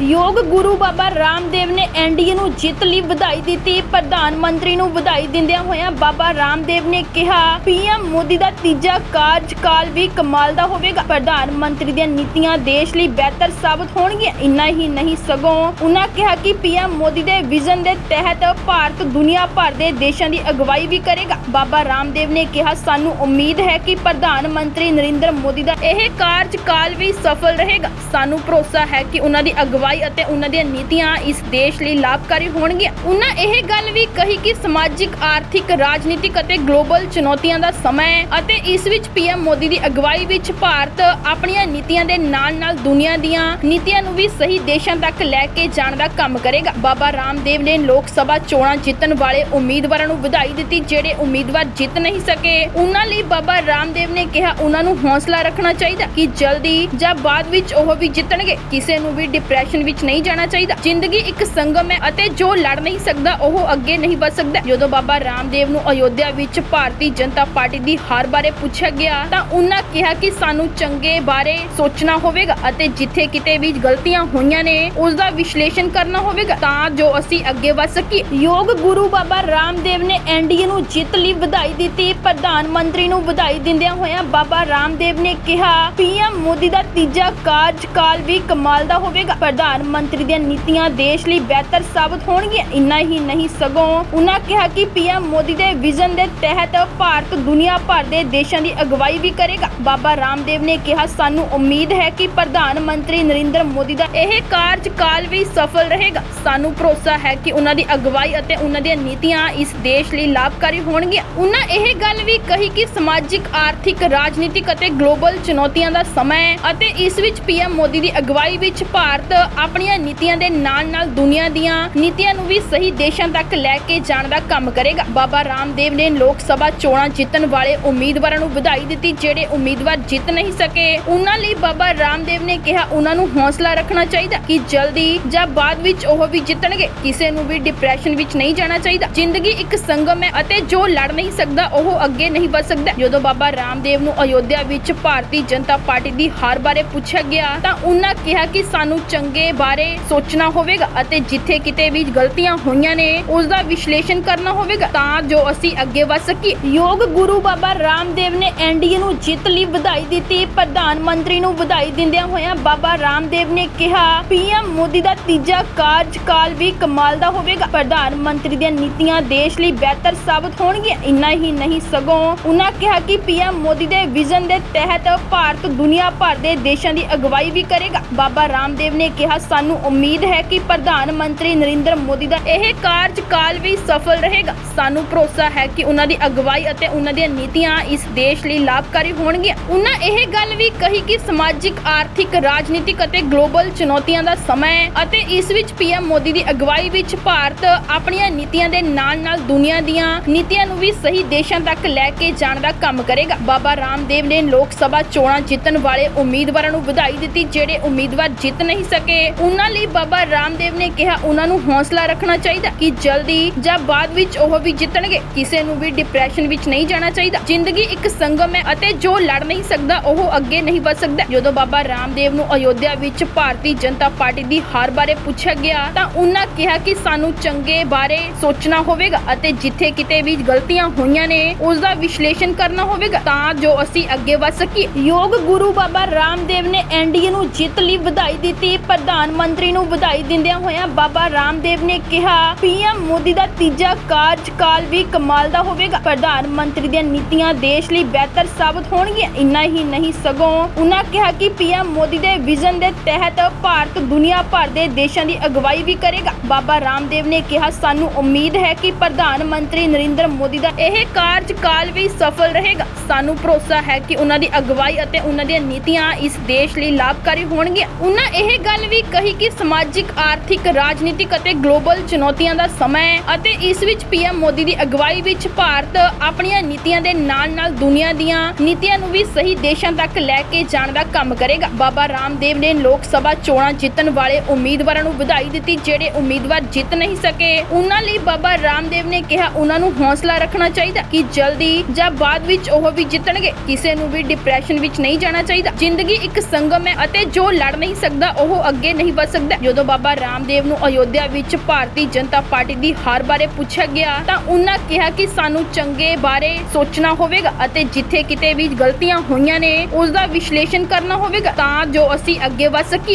ਯੋਗ ਗੁਰੂ ਬਾਬਾ ਰਾਮਦੇਵ ਨੇ ਐਨਡੀਏ ਨੂੰ ਜਿੱਤ ਲਈ ਵਧਾਈ ਦਿੱਤੀ। ਪ੍ਰਧਾਨ ਮੰਤਰੀ ਨੂੰ ਵਧਾਈ ਦਿੰਦਿਆਂ ਹੋਇਆਂ ਬਾਬਾ ਰਾਮਦੇਵ ਨੇ ਕਿਹਾ, ਪੀਐਮ ਮੋਦੀ ਦਾ ਤੀਜਾ ਕਾਰਜਕਾਲ ਵੀ ਕਮਾਲ ਦਾ ਹੋਵੇਗਾ। ਪ੍ਰਧਾਨ ਮੰਤਰੀ ਦੀਆਂ ਨੀਤੀਆਂ ਦੇਸ਼ ਲਈ ਬਿਹਤਰ ਸਾਬਤ ਹੋਣਗੀਆਂ। ਇੰਨਾ ਹੀ ਨਹੀਂ, ਸਗੋਂ ਉਹਨਾਂ ਕਿਹਾ ਕਿ ਪੀਐਮ ਮੋਦੀ ਦੇ ਵਿਜ਼ਨ ਦੇ ਤਹਿਤ ਭਾਰਤ ਦੁਨੀਆ ਭਰ ਦੇ ਦੇਸ਼ਾਂ ਦੀ ਅਗਵਾਈ ਵੀ ਕਰੇਗਾ। ਬਾਬਾ ਰਾਮਦੇਵ ਨੇ ਕਿਹਾ, ਸਾਨੂੰ ਉਮੀਦ ਹੈ ਕਿ ਪ੍ਰਧਾਨ ਮੰਤਰੀ ਨਰਿੰਦਰ ਮੋਦੀ ਦਾ ਇਹ ਕਾਰਜਕਾਲ ਵੀ ਸਫਲ ਰਹੇਗਾ। ਸਾਨੂੰ ਭਰੋਸਾ ਹੈ ਕਿ ਉਹਨਾਂ ਦੀ ਅਗਵਾਈ ਅਤੇ ਉਹਨਾਂ ਦੀਆਂ ਨੀਤੀਆਂ ਇਸ ਦੇਸ਼ ਲਈ ਲਾਭਕਾਰੀ ਹੋਣਗੀਆਂ। ਉਹਨਾਂ ਇਹ ਗੱਲ ਵੀ ਕਹੀ ਕਿ ਸਮਾਜਿਕ, ਆਰਥਿਕ, ਰਾਜਨੀਤਿਕ ਅਤੇ ਗਲੋਬਲ ਚੁਣੌਤੀਆਂ ਦਾ ਸਮਾਂ ਹੈ ਅਤੇ ਇਸ ਵਿੱਚ ਪੀਐਮ ਮੋਦੀ ਦੀ ਅਗਵਾਈ ਵਿੱਚ ਭਾਰਤ ਆਪਣੀਆਂ ਨੀਤੀਆਂ ਦੇ ਨਾਲ-ਨਾਲ ਦੁਨੀਆ ਦੀਆਂ ਨੀਤੀਆਂ ਨੂੰ ਵੀ ਸਹੀ ਦੇਸ਼ਾਂ ਤੱਕ ਲੈ ਕੇ ਜਾਣ ਦਾ ਕੰਮ ਕਰੇਗਾ। ਬਾਬਾ ਰਾਮਦੇਵ ਨੇ ਲੋਕ ਸਭਾ ਚੋਣਾਂ ਜਿੱਤਣ ਵਾਲੇ ਉਮੀਦਵਾਰਾਂ ਨੂੰ ਵਧਾਈ ਦਿੱਤੀ, ਜਿਹੜੇ ਉਮੀਦਵਾਰ ਜਿੱਤ ਨਹੀਂ ਸਕੇ। ਉਹਨਾਂ ਲਈ ਬਾਬਾ ਰਾਮਦੇਵ ਨੇ ਕਿਹਾ, ਉਹਨਾਂ ਨੂੰ ਹੌਸਲਾ ਰੱਖਣਾ ਚਾਹੀਦਾ ਕਿ ਜਲਦੀ ਜਾਂ ਬਾਅਦ ਵਿੱਚ ਉਹ ਵੀ ਜਿੱਤਣਗੇ। ਕਿਸੇ ਨੂੰ ਵੀ ਡਿਪਰੈਸ਼ਨ ਵਿੱਚ ਨਹੀਂ ਜਾਣਾ ਚਾਹੀਦਾ। ਜ਼ਿੰਦਗੀ ਇੱਕ ਸੰਗਮ ਹੈ ਅਤੇ ਜੋ ਲੜ ਨਹੀਂ ਸਕਦਾ, ਉਹ ਅੱਗੇ ਨਹੀਂ ਵਧ ਸਕਦਾ। ਜਦੋਂ ਬਾਬਾ ਰਾਮਦੇਵ ਨੂੰ ਅਯੋਧਿਆ ਵਿੱਚ ਭਾਰਤੀ ਜਨਤਾ ਪਾਰਟੀ ਦੀ ਹਾਰ ਬਾਰੇ ਪੁੱਛਿਆ ਗਿਆ, ਤਾਂ ਉਹਨਾਂ ਕਿਹਾ ਕਿ ਸਾਨੂੰ ਚੰਗੇ ਬਾਰੇ ਸੋਚਣਾ ਹੋਵੇਗਾ ਅਤੇ ਜਿੱਥੇ ਕਿਤੇ ਵੀ ਗਲਤੀਆਂ ਹੋਈਆਂ ਨੇ ਉਸ ਦਾ ਵਿਸ਼ਲੇਸ਼ਣ ਕਰਨਾ ਹੋਵੇਗਾ। ਤਾਂ ਜੋ ਅਸੀਂ ਅੱਗੇ ਵਧ ਸਕੀਏ। ਯੋਗ ਗੁਰੂ ਬਾਬਾ ਰਾਮਦੇਵ ਨੇ ਐਨਡੀਏ ਨੂੰ ਜਿੱਤ ਲਈ ਵਧਾਈ ਦਿੱਤੀ। ਪ੍ਰਧਾਨ ਮੰਤਰੀ ਨੂੰ ਵਧਾਈ ਦਿੰਦਿਆਂ ਹੋਇਆਂ ਬਾਬਾ ਰਾਮਦੇਵ ਨੇ ਕਿਹਾ, ਪੀਐਮ ਮੋਦੀ ਦਾ ਤੀਜਾ ਕਾਰਜਕਾਲ ਵੀ ਕਮਾਲ ਦਾ ਹੋਵੇਗਾ। ਪ੍ਰਧਾਨ ਮੰਤਰੀ ਦੀਆਂ ਨੀਤੀਆਂ ਦੇਸ਼ ਲਈ ਬਿਹਤਰ ਸਾਬਤ ਹੋਣਗੀਆਂ। ਇੰਨਾ ਹੀ ਨਹੀਂ, ਸਗੋਂ ਉਹਨਾਂ ਕਿਹਾ ਕਿ ਪੀਐਮ ਮੋਦੀ ਦੇ ਵਿਜ਼ਨ ਦੇ ਤਹਿਤ ਭਾਰਤ ਦੁਨੀਆ ਭਰ ਦੇ ਦੇਸ਼ਾਂ ਦੀ ਅਗਵਾਈ ਵੀ ਕਰੇਗਾ। ਬਾਬਾ ਰਾਮਦੇਵ ਨੇ ਕਿਹਾ, ਸਾਨੂੰ ਉਮੀਦ ਹੈ ਕਿ ਪ੍ਰਧਾਨ ਮੰਤਰੀ ਨਰਿੰਦਰ ਮੋਦੀ ਦਾ ਇਹ ਕਾਰਜਕਾਲ ਵੀ ਸਫਲ ਰਹੇਗਾ। ਸਾਨੂੰ ਭਰੋਸਾ ਹੈ ਕਿ ਉਹਨਾਂ ਦੀ ਅਗਵਾਈ ਅਤੇ ਉਹਨਾਂ ਦੀਆਂ ਨੀਤੀਆਂ ਇਸ ਦੇਸ਼ ਲਈ ਲਾਭਕਾਰੀ ਹੋਣਗੀਆਂ। ਉਹਨਾਂ ਇਹ ਗੱਲ ਵੀ ਕਹੀ ਕਿ ਸਮਾਜਿਕ, ਆਰਥਿਕ, ਰਾਜਨੀਤਿਕ ਅਤੇ ਗਲੋਬਲ ਚੁਣੌਤੀਆਂ ਦਾ ਸਮਾਂ ਹੈ ਅਤੇ ਇਸ ਵਿੱਚ ਪੀਐਮ ਮੋਦੀ ਦੀ ਅਗਵਾਈ ਵਿੱਚ ਭਾਰਤ ਆਪਣੀਆਂ ਨੀਤੀਆਂ ਦੇ ਨਾਲ-ਨਾਲ ਦੁਨੀਆ ਦੀਆਂ ਨੀਤੀਆਂ ਨੂੰ ਵੀ ਸਹੀ ਦੇਸ਼ਾਂ ਤੱਕ ਲੈ ਕੇ ਜਾਣ ਦਾ ਕੰਮ ਕਰੇਗਾ। ਬਾਬਾ ਰਾਮਦੇਵ ਨੇ ਲੋਕ ਸਭਾ ਚੋਣਾਂ ਜਿੱਤਣ ਵਾਲੇ ਉਮੀਦਵਾਰਾਂ ਨੂੰ ਵਧਾਈ ਦਿੱਤੀ, ਜਿਹੜੇ ਉਮੀਦਵਾਰ ਜਿੱਤ ਨਹੀਂ ਸਕੇ। ਉਹਨਾਂ ਲਈ ਬਾਬਾ ਰਾਮਦੇਵ ਨੇ ਕਿਹਾ, ਉਹਨਾਂ ਨੂੰ ਹੌਸਲਾ ਰੱਖਣਾ ਚਾਹੀਦਾ ਕਿ ਜਲਦੀ ਜਾਂ ਬਾਅਦ ਵਿੱਚ ਉਹ ਵੀ ਜਿੱਤਣਗੇ। ਕਿਸੇ ਨੂੰ ਵੀ ਡਿਪਰੈਸ਼ਨ ਵਿੱਚ ਨਹੀਂ ਜਾਣਾ ਚਾਹੀਦਾ। ਜ਼ਿੰਦਗੀ ਇੱਕ ਸੰਗਮ ਹੈ ਅਤੇ ਜੋ ਲੜ ਨਹੀਂ ਸਕਦਾ, ਉਹ ਅੱਗੇ ਨਹੀਂ ਵਧ ਸਕਦਾ। ਜਦੋਂ ਬਾਬਾ ਰਾਮਦੇਵ ਨੂੰ ਅਯੋਧਿਆ ਵਿੱਚ ਭਾਰਤੀ ਜਨਤਾ ਪਾਰਟੀ ਦੀ ਹਾਰ ਬਾਰੇ ਪੁੱਛਿਆ ਗਿਆ, ਤਾਂ ਉਹਨਾਂ ਕਿਹਾ ਕਿ ਸਾਨੂੰ ਚੰਗੇ ਬਾਰੇ ਸੋਚਣਾ ਹੋਵੇਗਾ ਅਤੇ ਜਿੱਥੇ ਕਿਤੇ ਵੀ ਗਲਤੀਆਂ ਹੋਈਆਂ ਨੇ ਉਸ ਦਾ ਵਿਸ਼ਲੇਸ਼ਣ ਕਰਨਾ ਹੋਵੇਗਾ। ਤਾਂ ਜੋ ਅਸੀਂ ਅੱਗੇ ਵਧ ਸਕੀਏ। ਯੋਗ ਗੁਰੂ ਬਾਬਾ ਰਾਮਦੇਵ ਨੇ ਐਨਡੀਏ ਨੂੰ ਜਿੱਤ ਲਈ ਵਧਾਈ ਦਿੱਤੀ। ਪ੍ਰਧਾਨ ਮੰਤਰੀ ਨੂੰ ਵਧਾਈ ਦਿੰਦਿਆਂ ਹੋਇਆਂ ਬਾਬਾ ਰਾਮਦੇਵ ਨੇ ਕਿਹਾ, ਪੀਐਮ ਮੋਦੀ ਦਾ ਤੀਜਾ ਕਾਰਜਕਾਲ ਵੀ ਕਮਾਲ ਦਾ ਹੋਵੇਗਾ। ਪ੍ਰਧਾਨ ਮੰਤਰੀ ਦੀਆਂ ਨੀਤੀਆਂ ਦੇਸ਼ ਲਈ ਬਿਹਤਰ ਸਾਬਤ ਹੋਣਗੀਆਂ। ਇੰਨਾ ਹੀ ਨਹੀਂ, ਸਗੋਂ ਉਹਨਾਂ ਕਿਹਾ ਕਿ ਪੀਐਮ ਮੋਦੀ ਦੇ ਵਿਜ਼ਨ ਦੇ ਤਹਿਤ ਭਾਰਤ ਦੁਨੀਆ ਭਰ ਦੇ ਦੇਸ਼ਾਂ ਦੀ ਅਗਵਾਈ ਵੀ ਕਰੇਗਾ। ਬਾਬਾ ਰਾਮਦੇਵ ਨੇ ਕਿਹਾ ਸਾਨੂੰ ਉਮੀਦ ਹੈ ਕਿ ਪ੍ਰਧਾਨ ਮੰਤਰੀ ਨਰਿੰਦਰ ਮੋਦੀ ਦਾ ਇਹ ਕਾਰਜਕਾਲ ਵੀ ਸਫਲ ਰਹੇਗਾ। ਸਾਨੂੰ ਭਰੋਸਾ ਹੈ ਕਿ ਉਹਨਾਂ ਦੀ ਅਗਵਾਈ ਅਤੇ ਉਹਨਾਂ ਦੀਆਂ ਨੀਤੀਆਂ ਇਸ ਦੇਸ਼ ਲਈ ਲਾਭਕਾਰੀ ਹੋਣਗੀਆਂ। ਉਹਨਾਂ ਇਹ ਗੱਲ ਵੀ ਕਹੀ ਕਿ ਸਮਾਜਿਕ, ਆਰਥਿਕ, ਰਾਜਨੀਤਿਕ ਅਤੇ ਗਲੋਬਲ ਚੁਣੌਤੀਆਂ ਦਾ ਸਮਾਂ ਹੈ ਅਤੇ ਇਸ ਵਿੱਚ ਪੀਐਮ ਮੋਦੀ ਦੀ ਅਗਵਾਈ ਵਿੱਚ ਭਾਰਤ ਆਪਣੀਆਂ ਨੀਤੀਆਂ ਦੇ ਨਾਲ-ਨਾਲ ਦੁਨੀਆ ਦੀਆਂ ਨੀਤੀਆਂ ਨੂੰ ਵੀ ਸਹੀ ਦੇਸ਼ਾਂ ਤੱਕ ਲੈ ਕੇ ਜਾਣ ਦਾ ਕੰਮ ਕਰੇਗਾ। ਬਾਬਾ ਰਾਮਦੇਵ ਨੇ ਲੋਕ ਸਭਾ ਚੋਣਾਂ ਜਿੱਤਣ ਵਾਲੇ ਉਮੀਦਵਾਰਾਂ ਨੂੰ ਵਧਾਈ ਦਿੱਤੀ, ਜਿਹੜੇ ਉਮੀਦਵਾਰ ਜਿੱਤ ਨਹੀਂ ਸਕੇ ਉਹਨਾਂ ਲਈ ਬਾਬਾ ਰਾਮਦੇਵ ਨੇ ਕਿਹਾ, ਉਹਨਾਂ ਨੂੰ ਹੌਸਲਾ ਰੱਖਣਾ ਚਾਹੀਦਾ ਕਿ ਜਲਦੀ ਜਾਂ ਬਾਅਦ ਵਿੱਚ ਉਹ ਵੀ ਜਿੱਤਣਗੇ। ਕਿਸੇ ਨੂੰ ਵੀ ਡਿਪਰੈਸ਼ਨ ਵਿੱਚ ਨਹੀਂ ਜਾਣਾ ਚਾਹੀਦਾ। ਜ਼ਿੰਦਗੀ ਇੱਕ ਸੰਗਮ ਹੈ ਅਤੇ ਜੋ ਲੜ ਨਹੀਂ ਸਕਦਾ, ਉਹ ਅੱਗੇ ਨਹੀਂ ਵਧ ਸਕਦਾ। ਜਦੋਂ ਬਾਬਾ ਰਾਮਦੇਵ ਨੂੰ ਅਯੋਧਿਆ ਵਿੱਚ ਭਾਰਤੀ ਜਨਤਾ ਪਾਰਟੀ ਦੀ ਹਾਰ ਬਾਰੇ ਪੁੱਛਿਆ ਗਿਆ, ਤਾਂ ਉਹਨਾਂ ਕਿਹਾ ਕਿ ਸਾਨੂੰ ਚੰਗੇ ਬਾਰੇ ਸੋਚਣਾ ਹੋਵੇਗਾ ਅਤੇ ਜਿੱਥੇ ਕਿਤੇ ਵੀ ਗਲਤੀਆਂ ਹੋਈਆਂ ਨੇ, ਉਸ ਦਾ ਵਿਸ਼ਲੇਸ਼ਣ ਕਰਨਾ ਹੋਵੇਗਾ। ਤਾਂ ਜੋ ਅਸੀਂ ਅੱਗੇ ਵਧ ਸਕੀਏ। ਯੋਗ ਗੁਰੂ ਬਾਬਾ ਰਾਮਦੇਵ ਨੇ ਐਨਡੀਏ ਨੂੰ ਜਿੱਤ ਲਈ ਵਧਾਈ ਦਿੱਤੀ ਪ੍ਰਧਾਨ ਮੰਤਰੀ ਨੂੰ ਵਧਾਈ ਦਿੰਦਿਆਂ ਹੋਇਆਂ ਬਾਬਾ ਰਾਮਦੇਵ ਨੇ ਕਿਹਾ, ਪੀਐਮ ਮੋਦੀ ਦਾ ਤੀਜਾ ਕਾਰਜਕਾਲ ਵੀ ਕਮਾਲ ਦਾ ਹੋਵੇਗਾ। ਪ੍ਰਧਾਨ ਮੰਤਰੀ ਦੀਆਂ ਨੀਤੀਆਂ ਦੇਸ਼ ਲਈ ਬਿਹਤਰ ਸਾਬਤ ਹੋਣਗੀਆਂ, ਇੰਨਾ ਹੀ ਨਹੀਂ ਸਗੋਂ ਉਹਨਾਂ ਕਿਹਾ ਕਿ ਪੀਐਮ ਮੋਦੀ ਦੇ ਵਿਜ਼ਨ ਦੇ ਤਹਿਤ ਭਾਰਤ ਦੁਨੀਆ ਭਰ ਦੇ ਦੇਸ਼ਾਂ ਦੀ ਅਗਵਾਈ ਵੀ ਕਰੇਗਾ। ਬਾਬਾ ਰਾਮਦੇਵ ਨੇ ਕਿਹਾ, ਸਾਨੂੰ ਉਮੀਦ ਹੈ ਕਿ ਪ੍ਰਧਾਨ ਮੰਤਰੀ ਨਰਿੰਦਰ ਮੋਦੀ ਦਾ ਇਹ ਕਾਰਜਕਾਲ ਵੀ ਸਫਲ ਰਹੇਗਾ। ਸਾਨੂੰ ਭਰੋਸਾ ਹੈ ਕਿ ਉਹਨਾਂ ਦੀ ਅਗਵਾਈ ਅਤੇ ਉਹਨਾਂ ਦੀਆਂ ਨੀਤੀਆਂ ਇਸ ਦੇਸ਼ ਲਈ ਲਾਭਕਾਰੀ ਹੋਣਗੀਆਂ। ਉਹਨਾਂ ਇਹ ਗੱਲ ਵੀ ਕਹੀ ਕਿ ਸਮਾਜਿਕ, ਆਰਥਿਕ, ਰਾਜਨੀਤਿਕ ਅਤੇ ਗਲੋਬਲ ਚੁਣੌਤੀਆਂ ਦਾ ਸਮਾਂ ਹੈ ਅਤੇ ਇਸ ਵਿੱਚ ਪੀਐਮ ਮੋਦੀ ਦੀ ਅਗਵਾਈ ਵਿੱਚ ਭਾਰਤ ਆਪਣੀਆਂ ਨੀਤੀਆਂ ਦੇ ਨਾਲ-ਨਾਲ ਦੁਨੀਆ ਦੀਆਂ ਨੀਤੀਆਂ ਨੂੰ ਵੀ ਸਹੀ ਦੇਸ਼ਾਂ ਤੱਕ ਲੈ ਕੇ ਜਾਣ ਦਾ ਕੰਮ ਕਰੇਗਾ। ਬਾਬਾ ਰਾਮਦੇਵ ਨੇ ਲੋਕ ਸਭਾ ਚੋਣਾਂ ਜਿੱਤਣ ਵਾਲੇ ਉਮੀਦਵਾਰਾਂ ਨੂੰ ਵਧਾਈ ਦਿੱਤੀ, ਜਿਹੜੇ ਉਮੀਦਵਾਰ ਜਿੱਤ ਨਹੀਂ ਸਕੇ। ਉਹਨਾਂ ਲਈ ਬਾਬਾ ਰਾਮਦੇਵ ਨੇ ਕਿਹਾ, ਉਹਨਾਂ ਨੂੰ ਹੌਸਲਾ ਰੱਖਣਾ ਚਾਹੀਦਾ ਕਿ ਜਲਦੀ ਜਾਂ ਬਾਅਦ ਵਿੱਚ ਉਹ ਵੀ ਜਿੱਤਣਗੇ। ਕਿਸੇ ਨੂੰ ਵੀ ਡਿਪਰੈਸ਼ਨ ਵਿੱਚ ਨਹੀਂ ਜਾਣਾ ਚਾਹੀਦਾ। ਜ਼ਿੰਦਗੀ ਇੱਕ ਸੰਗਮ ਹੈ ਅਤੇ ਜੋ ਲੜ ਨਹੀਂ ਸਕਦਾ, ਉਹ ਅੱਗੇ ਅੱਗੇ ਨਹੀਂ ਵਧ ਸਕਦਾ। ਜਦੋਂ ਬਾਬਾ ਰਾਮਦੇਵ ਨੂੰ ਅਯੋਧਿਆ ਵਿੱਚ ਭਾਰਤੀ ਜਨਤਾ ਪਾਰਟੀ ਦੀ ਹਾਰ ਬਾਰੇ ਪੁੱਛਿਆ ਗਿਆ, ਤਾਂ ਉਹਨਾਂ ਕਿਹਾ ਕਿ ਸਾਨੂੰ ਚੰਗੇ ਬਾਰੇ ਸੋਚਣਾ ਹੋਵੇਗਾ ਅਤੇ ਜਿੱਥੇ ਕਿਤੇ ਵੀ ਗਲਤੀਆਂ ਹੋਈਆਂ ਨੇ ਉਸ ਦਾ ਵਿਸ਼ਲੇਸ਼ਣ ਕਰਨਾ ਹੋਵੇਗਾ। ਤਾਂ ਜੋ ਅਸੀਂ ਅੱਗੇ ਵਧ ਸਕੀਏ।